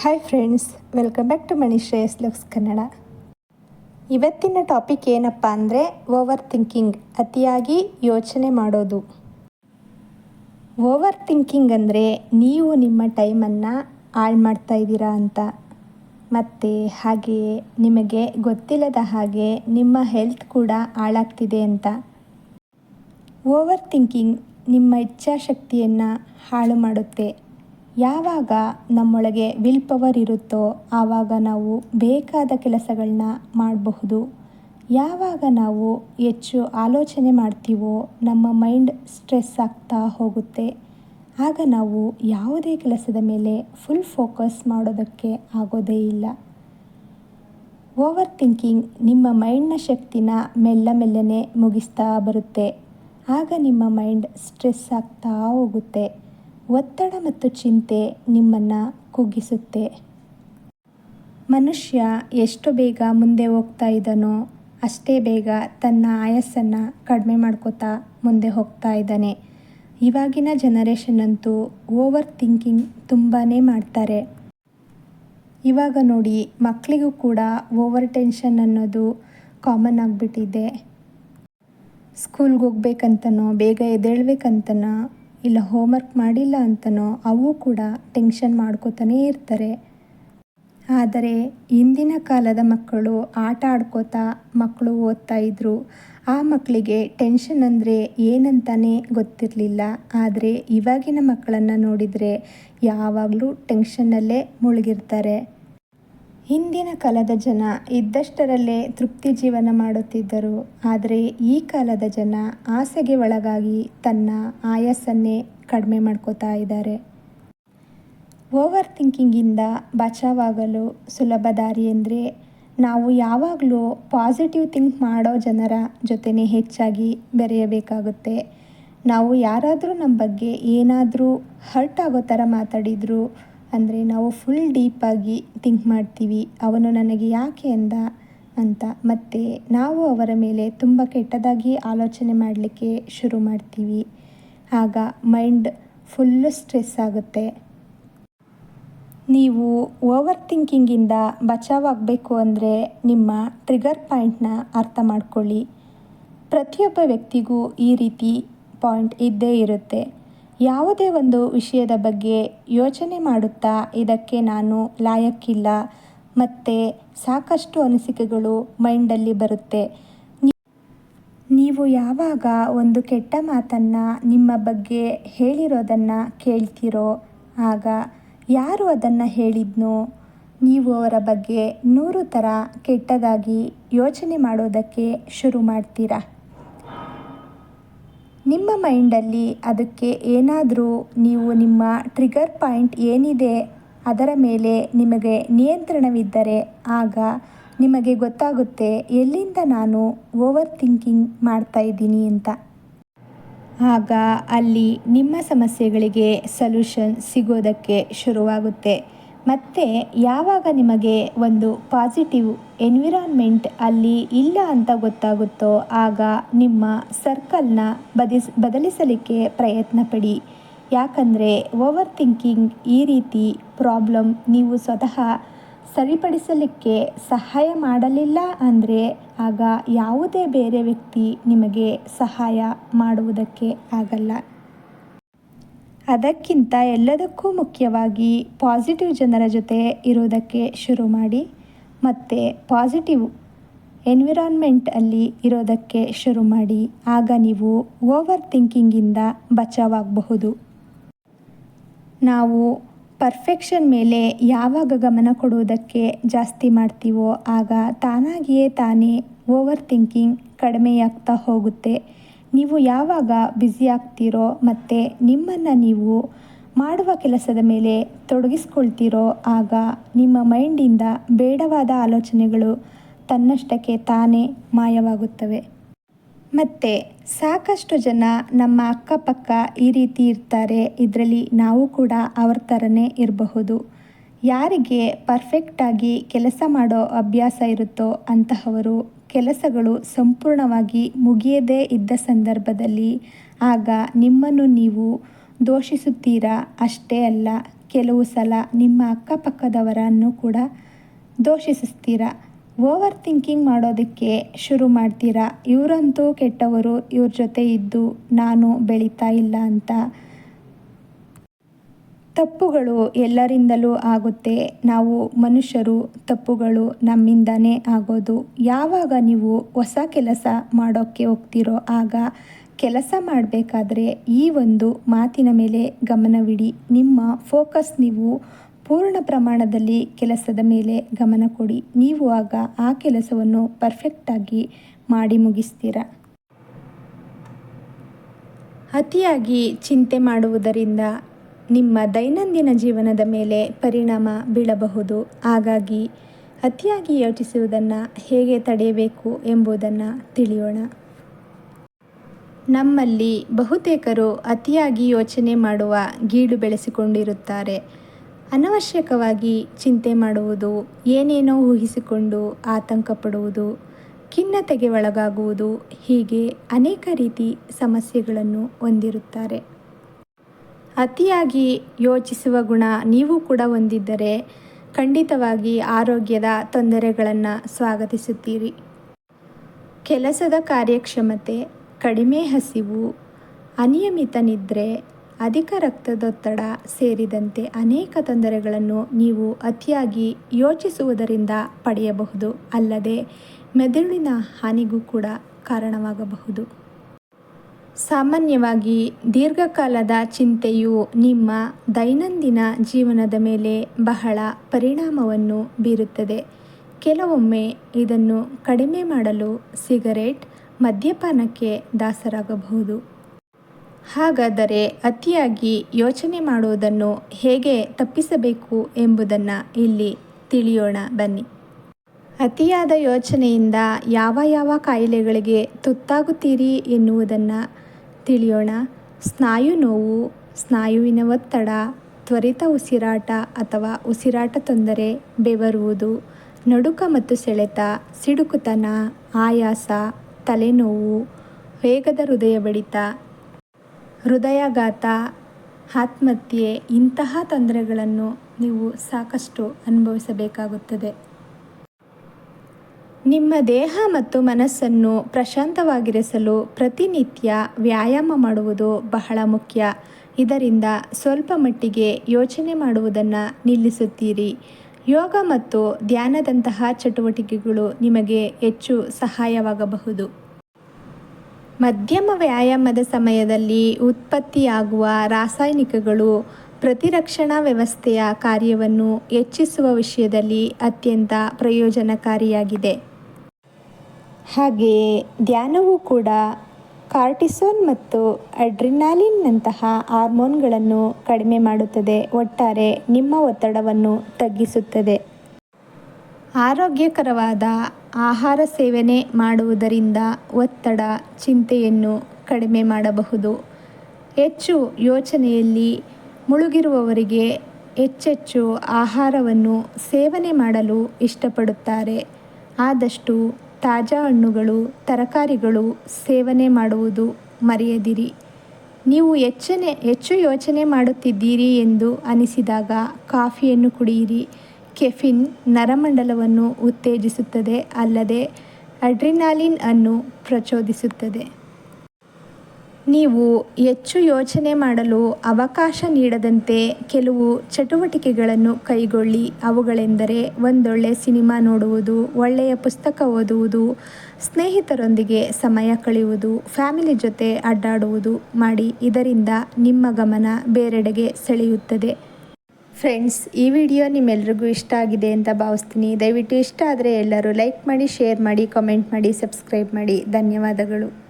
Hi friends welcome back to Mani Shreyas looks Kannada ಇವತ್ತಿನ topic ಏನಪ್ಪ ಅಂದರೆ over thinking ಅತಿಯಾಗಿ ಯೋಚನೆ ಮಾಡೋದು. ಓವರ್ ಥಿಂಕಿಂಗ್ ಅಂದರೆ ನೀವು ನಿಮ್ಮ ಟೈಮನ್ನು ಹಾಳು ಮಾಡ್ತಾ ಇದ್ದೀರಾ ಅಂತ. ಮತ್ತು ಹಾಗೆಯೇ ನಿಮಗೆ ಗೊತ್ತಿಲ್ಲದ ಹಾಗೆ ನಿಮ್ಮ ಹೆಲ್ತ್ ಕೂಡ ಹಾಳಾಗ್ತಿದೆ ಅಂತ. ಓವರ್ ಥಿಂಕಿಂಗ್ ನಿಮ್ಮ ಇಚ್ಛಾಶಕ್ತಿಯನ್ನು ಹಾಳು ಮಾಡುತ್ತೆ. ಯಾವಾಗ ನಮ್ಮೊಳಗೆ ವಿಲ್ ಪವರ್ ಇರುತ್ತೋ ಆವಾಗ ನಾವು ಬೇಕಾದ ಕೆಲಸಗಳನ್ನ ಮಾಡಬಹುದು. ಯಾವಾಗ ನಾವು ಹೆಚ್ಚು ಆಲೋಚನೆ ಮಾಡ್ತೀವೋ ನಮ್ಮ ಮೈಂಡ್ ಸ್ಟ್ರೆಸ್ ಆಗ್ತಾ ಹೋಗುತ್ತೆ. ಆಗ ನಾವು ಯಾವುದೇ ಕೆಲಸದ ಮೇಲೆ ಫುಲ್ ಫೋಕಸ್ ಮಾಡೋದಕ್ಕೆ ಆಗೋದೇ ಇಲ್ಲ. ಓವರ್ ಥಿಂಕಿಂಗ್ ನಿಮ್ಮ ಮೈಂಡ್ನ ಶಕ್ತಿನ ಮೆಲ್ಲ ಮೆಲ್ಲನೆ ಮುಗಿಸ್ತಾ ಬರುತ್ತೆ. ಆಗ ನಿಮ್ಮ ಮೈಂಡ್ ಸ್ಟ್ರೆಸ್ ಆಗ್ತಾ ಹೋಗುತ್ತೆ. ಒತ್ತಡ ಮತ್ತು ಚಿಂತೆ ನಿಮ್ಮನ್ನು ಕುಗ್ಗಿಸುತ್ತೆ. ಮನುಷ್ಯ ಎಷ್ಟು ಬೇಗ ಮುಂದೆ ಹೋಗ್ತಾ ಇದ್ದಾನೋ ಅಷ್ಟೇ ಬೇಗ ತನ್ನ ಆಯಸ್ಸನ್ನು ಕಡಿಮೆ ಮಾಡ್ಕೋತಾ ಮುಂದೆ ಹೋಗ್ತಾ ಇದ್ದಾನೆ. ಇವಾಗಿನ ಜನರೇಷನ್ ಅಂತೂ ಓವರ್ ಥಿಂಕಿಂಗ್ ತುಂಬಾ ಮಾಡ್ತಾರೆ. ಇವಾಗ ನೋಡಿ ಮಕ್ಕಳಿಗೂ ಕೂಡ ಓವರ್ ಟೆನ್ಷನ್ ಅನ್ನೋದು ಕಾಮನ್ ಆಗಿಬಿಟ್ಟಿದೆ. ಸ್ಕೂಲ್ಗೆ ಹೋಗ್ಬೇಕಂತನೋ, ಬೇಗ ಎದ್ದೇಳ್ಬೇಕಂತನೋ ಇಲ್ಲ ಹೋಮ್ವರ್ಕ್ ಮಾಡಿಲ್ಲ ಅಂತನೋ ಅವು ಕೂಡ ಟೆನ್ಷನ್ ಮಾಡ್ಕೋತಾನೇ ಇರ್ತಾರೆ. ಆದರೆ ಇಂದಿನ ಕಾಲದ ಮಕ್ಕಳು ಆಟ ಆಡ್ಕೋತಾ ಮಕ್ಕಳು ಓದ್ತಾ ಇದ್ದರು ಆ ಮಕ್ಕಳಿಗೆ ಟೆನ್ಷನ್ ಅಂದರೆ ಏನಂತಾನೆ ಗೊತ್ತಿರಲಿಲ್ಲ. ಆದರೆ ಇವಾಗಿನ ಮಕ್ಕಳನ್ನು ನೋಡಿದರೆ ಯಾವಾಗಲೂ ಟೆನ್ಷನ್ನಲ್ಲೇ ಮುಳುಗಿರ್ತಾರೆ. ಹಿಂದಿನ ಕಾಲದ ಜನ ಇದ್ದಷ್ಟರಲ್ಲೇ ತೃಪ್ತಿ ಜೀವನ ಮಾಡುತ್ತಿದ್ದರು. ಆದರೆ ಈ ಕಾಲದ ಜನ ಆಸೆಗೆ ಒಳಗಾಗಿ ತನ್ನ ಆಯಸ್ಸನ್ನೇ ಕಡಿಮೆ ಮಾಡ್ಕೋತಾ ಇದ್ದಾರೆ. ಓವರ್ ಥಿಂಕಿಂಗಿಂದ ಬಚಾವಾಗಲು ಸುಲಭ ದಾರಿ ಅಂದರೆ ನಾವು ಯಾವಾಗಲೂ ಪಾಸಿಟಿವ್ ಥಿಂಕ್ ಮಾಡೋ ಜನರ ಜೊತೆನೇ ಹೆಚ್ಚಾಗಿ ಬೆರೆಯಬೇಕಾಗುತ್ತೆ. ನಾವು ಯಾರಾದರೂ ನಮ್ಮ ಬಗ್ಗೆ ಏನಾದರೂ ಹರ್ಟ್ ಆಗೋ ಥರ ಮಾತಾಡಿದರೂ ಅಂದರೆ ನಾವು ಫುಲ್ ಡೀಪಾಗಿ ಥಿಂಕ್ ಮಾಡ್ತೀವಿ, ಅವನು ನನಗೆ ಯಾಕೆ ಅಂದ ಅಂತ. ಮತ್ತು ನಾವು ಅವರ ಮೇಲೆ ತುಂಬ ಕೆಟ್ಟದಾಗಿ ಆಲೋಚನೆ ಮಾಡಲಿಕ್ಕೆ ಶುರು ಮಾಡ್ತೀವಿ. ಆಗ ಮೈಂಡ್ ಫುಲ್ಲು ಸ್ಟ್ರೆಸ್ ಆಗುತ್ತೆ. ನೀವು ಓವರ್ ಥಿಂಕಿಂಗಿಂದ ಬಚಾವಾಗಬೇಕು ಅಂದರೆ ನಿಮ್ಮ ಟ್ರಿಗರ್ ಪಾಯಿಂಟ್ನ ಅರ್ಥ ಮಾಡ್ಕೊಳ್ಳಿ. ಪ್ರತಿಯೊಬ್ಬ ವ್ಯಕ್ತಿಗೂ ಈ ರೀತಿ ಪಾಯಿಂಟ್ ಇದ್ದೇ ಇರುತ್ತೆ. ಯಾವುದೇ ಒಂದು ವಿಷಯದ ಬಗ್ಗೆ ಯೋಚನೆ ಮಾಡುತ್ತಾ ಇದಕ್ಕೆ ನಾನು ಲಾಯಕ್ಕಿಲ್ಲ. ಮತ್ತು ಸಾಕಷ್ಟು ಅನಿಸಿಕೆಗಳು ಮೈಂಡಲ್ಲಿ ಬರುತ್ತೆ. ನೀವು ಯಾವಾಗ ಒಂದು ಕೆಟ್ಟ ಮಾತನ್ನು ನಿಮ್ಮ ಬಗ್ಗೆ ಹೇಳಿರೋದನ್ನು ಕೇಳ್ತೀರೋ, ಆಗ ಯಾರು ಅದನ್ನು ಹೇಳಿದ್ನೋ, ನೀವು ಅವರ ಬಗ್ಗೆ ನೂರು ಥರ ಕೆಟ್ಟದಾಗಿ ಯೋಚನೆ ಮಾಡೋದಕ್ಕೆ ಶುರು ಮಾಡ್ತೀರಾ. ನಿಮ್ಮ ಮೈಂಡಲ್ಲಿ ಅದಕ್ಕೆ ಏನಾದರೂ ನೀವು ನಿಮ್ಮ ಟ್ರಿಗರ್ ಪಾಯಿಂಟ್ ಏನಿದೆ, ಅದರ ಮೇಲೆ ನಿಮಗೆ ನಿಯಂತ್ರಣವಿದ್ದರೆ ಆಗ ನಿಮಗೆ ಗೊತ್ತಾಗುತ್ತೆ ಎಲ್ಲಿಂದ ನಾನು ಓವರ್ ಥಿಂಕಿಂಗ್ ಮಾಡ್ತಾ ಇದ್ದೀನಿ ಅಂತ. ಆಗ ಅಲ್ಲಿ ನಿಮ್ಮ ಸಮಸ್ಯೆಗಳಿಗೆ ಸೊಲ್ಯೂಷನ್ ಸಿಗೋದಕ್ಕೆ ಶುರುವಾಗುತ್ತೆ. ಮತ್ತು ಯಾವಾಗ ನಿಮಗೆ ಒಂದು ಪಾಸಿಟಿವ್ ಎನ್ವಿರಾನ್ಮೆಂಟ್ ಅಲ್ಲಿ ಇಲ್ಲ ಅಂತ ಗೊತ್ತಾಗುತ್ತೋ ಆಗ ನಿಮ್ಮ ಸರ್ಕಲ್ನ ಬದಿಸ್, ಬದಲಿಸಲಿಕ್ಕೆ ಪ್ರಯತ್ನ ಪಡಿ. ಯಾಕಂದರೆ ಓವರ್ ಥಿಂಕಿಂಗ್ ಈ ರೀತಿ ಪ್ರಾಬ್ಲಮ್ ನೀವು ಸ್ವತಃ ಸರಿಪಡಿಸಲಿಕ್ಕೆ ಸಹಾಯ ಮಾಡಲಿಲ್ಲ ಅಂದರೆ ಆಗ ಯಾವುದೇ ಬೇರೆ ವ್ಯಕ್ತಿ ನಿಮಗೆ ಸಹಾಯ ಮಾಡುವುದಕ್ಕೆ ಆಗಲ್ಲ. ಅದಕ್ಕಿಂತ ಎಲ್ಲದಕ್ಕೂ ಮುಖ್ಯವಾಗಿ ಪಾಸಿಟಿವ್ ಜನರ ಜೊತೆ ಇರೋದಕ್ಕೆ ಶುರು ಮಾಡಿ, ಮತ್ತು ಪಾಸಿಟಿವ್ ಎನ್ವಿರಾನ್ಮೆಂಟ್ ಅಲ್ಲಿ ಇರೋದಕ್ಕೆ ಶುರು ಮಾಡಿ, ಆಗ ನೀವು ಓವರ್ ಥಿಂಕಿಂಗಿಂದ ಬಚಾವಾಗಬಹುದು. ನಾವು ಪರ್ಫೆಕ್ಷನ್ ಮೇಲೆ ಯಾವಾಗ ಗಮನ ಕೊಡುವುದಕ್ಕೆ ಜಾಸ್ತಿ ಮಾಡ್ತೀವೋ, ಆಗ ತಾನಾಗಿಯೇ ತಾನೇ ಓವರ್ ಥಿಂಕಿಂಗ್ ಕಡಿಮೆಯಾಗ್ತಾ ಹೋಗುತ್ತೆ. ನೀವು ಯಾವಾಗ ಬ್ಯುಸಿ ಆಗ್ತೀರೋ ಮತ್ತು ನಿಮ್ಮನ್ನು ನೀವು ಮಾಡುವ ಕೆಲಸದ ಮೇಲೆ ತೊಡಗಿಸ್ಕೊಳ್ತೀರೋ, ಆಗ ನಿಮ್ಮ ಮೈಂಡಿಂದ ಬೇಡವಾದ ಆಲೋಚನೆಗಳು ತನ್ನಷ್ಟಕ್ಕೆ ತಾನೇ ಮಾಯವಾಗುತ್ತವೆ. ಮತ್ತು ಸಾಕಷ್ಟು ಜನ ನಮ್ಮ ಅಕ್ಕಪಕ್ಕ ಈ ರೀತಿ ಇರ್ತಾರೆ, ಇದರಲ್ಲಿ ನಾವು ಕೂಡ ಅವ್ರ ಥರನೇ ಇರಬಹುದು. ಯಾರಿಗೆ ಪರ್ಫೆಕ್ಟಾಗಿ ಕೆಲಸ ಮಾಡೋ ಅಭ್ಯಾಸ ಇರುತ್ತೋ ಅಂತಹವರು ಕೆಲಸಗಳು ಸಂಪೂರ್ಣವಾಗಿ ಮುಗಿಯದೇ ಇದ್ದ ಸಂದರ್ಭದಲ್ಲಿ, ಆಗ ನಿಮ್ಮನ್ನು ನೀವು ದೋಷಿಸುತ್ತೀರಾ? ಅಷ್ಟೇ ಅಲ್ಲ, ಕೆಲವು ಸಲ ನಿಮ್ಮ ಅಕ್ಕಪಕ್ಕದವರನ್ನು ಕೂಡ ದೋಷಿಸುತ್ತೀರಾ? ಓವರ್ ಥಿಂಕಿಂಗ್ ಮಾಡೋದಕ್ಕೆ ಶುರು ಮಾಡ್ತೀರಾ? ಇವರಂತೂ ಕೆಟ್ಟವರು, ಇವ್ರ ಜೊತೆ ಇದ್ದು ನಾನು ಬೆಳೀತಾ ಇಲ್ಲ ಅಂತ ತಪ್ಪುಗಳು ಎಲ್ಲರಿಂದಲೂ ಆಗುತ್ತೆ. ನಾವು ಮನುಷ್ಯರು, ತಪ್ಪುಗಳು ನಮ್ಮಿಂದನೇ ಆಗೋದು. ಯಾವಾಗ ನೀವು ಹೊಸ ಕೆಲಸ ಮಾಡೋಕ್ಕೆ ಹೋಗ್ತಿರೋ ಆಗ ಕೆಲಸ ಮಾಡಬೇಕಾದ್ರೆ ಈ ಒಂದು ಮಾತಿನ ಮೇಲೆ ಗಮನವಿಡಿ. ನಿಮ್ಮ ಫೋಕಸ್ ನೀವು ಪೂರ್ಣ ಪ್ರಮಾಣದಲ್ಲಿ ಕೆಲಸದ ಮೇಲೆ ಗಮನ ಕೊಡಿ. ನೀವು ಆಗ ಆ ಕೆಲಸವನ್ನು ಪರ್ಫೆಕ್ಟಾಗಿ ಮಾಡಿ ಮುಗಿಸ್ತೀರ? ಅತಿಯಾಗಿ ಚಿಂತೆ ಮಾಡುವುದರಿಂದ ನಿಮ್ಮ ದೈನಂದಿನ ಜೀವನದ ಮೇಲೆ ಪರಿಣಾಮ ಬೀಳಬಹುದು. ಹಾಗಾಗಿ ಅತಿಯಾಗಿ ಯೋಚಿಸುವುದನ್ನು ಹೇಗೆ ತಡೆಯಬೇಕು ಎಂಬುದನ್ನು ತಿಳಿಯೋಣ. ನಮ್ಮಲ್ಲಿ ಬಹುತೇಕರು ಅತಿಯಾಗಿ ಯೋಚನೆ ಮಾಡುವ ಗೀಳು ಬೆಳೆಸಿಕೊಂಡಿರುತ್ತಾರೆ. ಅನವಶ್ಯಕವಾಗಿ ಚಿಂತೆ ಮಾಡುವುದು, ಏನೇನೋ ಊಹಿಸಿಕೊಂಡು ಆತಂಕ ಪಡುವುದು ಖಿನ್ನತೆಗೆ ಒಳಗಾಗುವುದು ಹೀಗೆ ಅನೇಕ ರೀತಿ ಸಮಸ್ಯೆಗಳನ್ನು ಹೊಂದಿರುತ್ತಾರೆ. ಅತಿಯಾಗಿ ಯೋಚಿಸುವ ಗುಣ ನೀವು ಕೂಡ ಹೊಂದಿದ್ದರೆ ಖಂಡಿತವಾಗಿ ಆರೋಗ್ಯದ ತೊಂದರೆಗಳನ್ನು ಸ್ವಾಗತಿಸುತ್ತೀರಿ. ಕೆಲಸದ ಕಾರ್ಯಕ್ಷಮತೆ, ಕಡಿಮೆ ಹಸಿವು, ಅನಿಯಮಿತ ನಿದ್ರೆ, ಅಧಿಕ ರಕ್ತದೊತ್ತಡ ಸೇರಿದಂತೆ ಅನೇಕ ತೊಂದರೆಗಳನ್ನು ನೀವು ಅತಿಯಾಗಿ ಯೋಚಿಸುವುದರಿಂದ ಪಡೆಯಬಹುದು. ಅಲ್ಲದೆ ಮೆದುಳಿನ ಹಾನಿಗೂ ಕೂಡ ಕಾರಣವಾಗಬಹುದು. ಸಾಮಾನ್ಯವಾಗಿ ದೀರ್ಘಕಾಲದ ಚಿಂತೆಯು ನಿಮ್ಮ ದೈನಂದಿನ ಜೀವನದ ಮೇಲೆ ಬಹಳ ಪರಿಣಾಮವನ್ನು ಬೀರುತ್ತದೆ. ಕೆಲವೊಮ್ಮೆ ಇದನ್ನು ಕಡಿಮೆ ಮಾಡಲು ಸಿಗರೇಟ್ ಮದ್ಯಪಾನಕ್ಕೆ ದಾಸರಾಗಬಹುದು. ಹಾಗಾದರೆ ಅತಿಯಾಗಿ ಯೋಚನೆ ಮಾಡುವುದನ್ನು ಹೇಗೆ ತಪ್ಪಿಸಬೇಕು ಎಂಬುದನ್ನು ಇಲ್ಲಿ ತಿಳಿಯೋಣ, ಬನ್ನಿ. ಅತಿಯಾದ ಯೋಚನೆಯಿಂದ ಯಾವ ಯಾವ ಕಾಯಿಲೆಗಳಿಗೆ ತುತ್ತಾಗುತ್ತೀರಿ ಎನ್ನುವುದನ್ನು ತಿಳಿಯೋಣ. ಸ್ನಾಯು ನೋವು, ಸ್ನಾಯುವಿನ ಒತ್ತಡ, ತ್ವರಿತ ಉಸಿರಾಟ ಅಥವಾ ಉಸಿರಾಟ ತೊಂದರೆ ಬೆವರುವುದು, ನಡುಕ ಮತ್ತು ಸೆಳೆತ, ಸಿಡುಕುತನ, ಆಯಾಸ, ತಲೆನೋವು, ವೇಗದ ಹೃದಯ ಬಡಿತ, ಹೃದಯಾಘಾತ, ಆತ್ಮಹತ್ಯೆ ಇಂತಹ ತೊಂದರೆಗಳನ್ನು ನೀವು ಸಾಕಷ್ಟು ಅನುಭವಿಸಬೇಕಾಗುತ್ತದೆ. ನಿಮ್ಮ ದೇಹ ಮತ್ತು ಮನಸ್ಸನ್ನು ಪ್ರಶಾಂತವಾಗಿರಿಸಲು ಪ್ರತಿನಿತ್ಯ ವ್ಯಾಯಾಮ ಮಾಡುವುದು ಬಹಳ ಮುಖ್ಯ. ಇದರಿಂದ ಸ್ವಲ್ಪ ಮಟ್ಟಿಗೆ ಯೋಚನೆ ಮಾಡುವುದನ್ನು ನಿಲ್ಲಿಸುತ್ತೀರಿ. ಯೋಗ ಮತ್ತು ಧ್ಯಾನದಂತಹ ಚಟುವಟಿಕೆಗಳು ನಿಮಗೆ ಹೆಚ್ಚು ಸಹಾಯವಾಗಬಹುದು. ಮಧ್ಯಮ ವ್ಯಾಯಾಮದ ಸಮಯದಲ್ಲಿ ಉತ್ಪತ್ತಿಯಾಗುವ ರಾಸಾಯನಿಕಗಳು ಪ್ರತಿರಕ್ಷಣಾ ವ್ಯವಸ್ಥೆಯ ಕಾರ್ಯವನ್ನು ಹೆಚ್ಚಿಸುವ ವಿಷಯದಲ್ಲಿ ಅತ್ಯಂತ ಪ್ರಯೋಜನಕಾರಿಯಾಗಿದೆ. ಹಾಗೆಯೇ ಧ್ಯಾನವು ಕೂಡ ಕಾರ್ಟಿಸೋನ್ ಮತ್ತು ಅಡ್ರಿನಾಲಿನ್ನಂತಹ ಹಾರ್ಮೋನ್ಗಳನ್ನು ಕಡಿಮೆ ಮಾಡುತ್ತದೆ, ಒಟ್ಟಾರೆ ನಿಮ್ಮ ಒತ್ತಡವನ್ನು ತಗ್ಗಿಸುತ್ತದೆ. ಆರೋಗ್ಯಕರವಾದ ಆಹಾರ ಸೇವನೆ ಮಾಡುವುದರಿಂದ ಒತ್ತಡ, ಚಿಂತೆಯನ್ನು ಕಡಿಮೆ ಮಾಡಬಹುದು. ಹೆಚ್ಚು ಯೋಚನೆಯಲ್ಲಿ ಮುಳುಗಿರುವವರಿಗೆ ಹೆಚ್ಚೆಚ್ಚು ಆಹಾರವನ್ನು ಸೇವನೆ ಮಾಡಲು ಇಷ್ಟಪಡುತ್ತಾರೆ. ಆದಷ್ಟು ತಾಜಾ ಹಣ್ಣುಗಳು, ತರಕಾರಿಗಳು ಸೇವನೆ ಮಾಡುವುದು ಮರೆಯದಿರಿ. ನೀವು ಹೆಚ್ಚನೆ ಹೆಚ್ಚು ಯೋಚನೆ ಮಾಡುತ್ತಿದ್ದೀರಿ ಎಂದು ಅನಿಸಿದಾಗ ಕಾಫಿಯನ್ನು ಕುಡಿಯಿರಿ. ಕೆಫಿನ್ ನರಮಂಡಲವನ್ನು ಉತ್ತೇಜಿಸುತ್ತದೆ, ಅಲ್ಲದೆ ಅಡ್ರಿನಾಲಿನ್ ಅನ್ನು ಪ್ರಚೋದಿಸುತ್ತದೆ. ನೀವು ಹೆಚ್ಚು ಯೋಚನೆ ಮಾಡಲು ಅವಕಾಶ ನೀಡದಂತೆ ಕೆಲವು ಚಟುವಟಿಕೆಗಳನ್ನು ಕೈಗೊಳ್ಳಿ. ಅವುಗಳೆಂದರೆ ಒಂದೊಳ್ಳೆ ಸಿನಿಮಾ ನೋಡುವುದು, ಒಳ್ಳೆಯ ಪುಸ್ತಕ ಓದುವುದು, ಸ್ನೇಹಿತರೊಂದಿಗೆ ಸಮಯ ಕಳೆಯುವುದು, ಫ್ಯಾಮಿಲಿ ಜೊತೆ ಅಡ್ಡಾಡುವುದು ಮಾಡಿ. ಇದರಿಂದ ನಿಮ್ಮ ಗಮನ ಬೇರೆಡೆಗೆ ಸೆಳೆಯುತ್ತದೆ. ಫ್ರೆಂಡ್ಸ್, ಈ ವಿಡಿಯೋ ನಿಮ್ಮೆಲ್ರಿಗೂ ಇಷ್ಟ ಆಗಿದೆ ಅಂತ ಭಾವಿಸ್ತೀನಿ. ದಯವಿಟ್ಟು ಇಷ್ಟ ಆದರೆ ಎಲ್ಲರೂ ಲೈಕ್ ಮಾಡಿ, ಶೇರ್ ಮಾಡಿ, ಕಮೆಂಟ್ ಮಾಡಿ, ಸಬ್ಸ್ಕ್ರೈಬ್ ಮಾಡಿ. ಧನ್ಯವಾದಗಳು.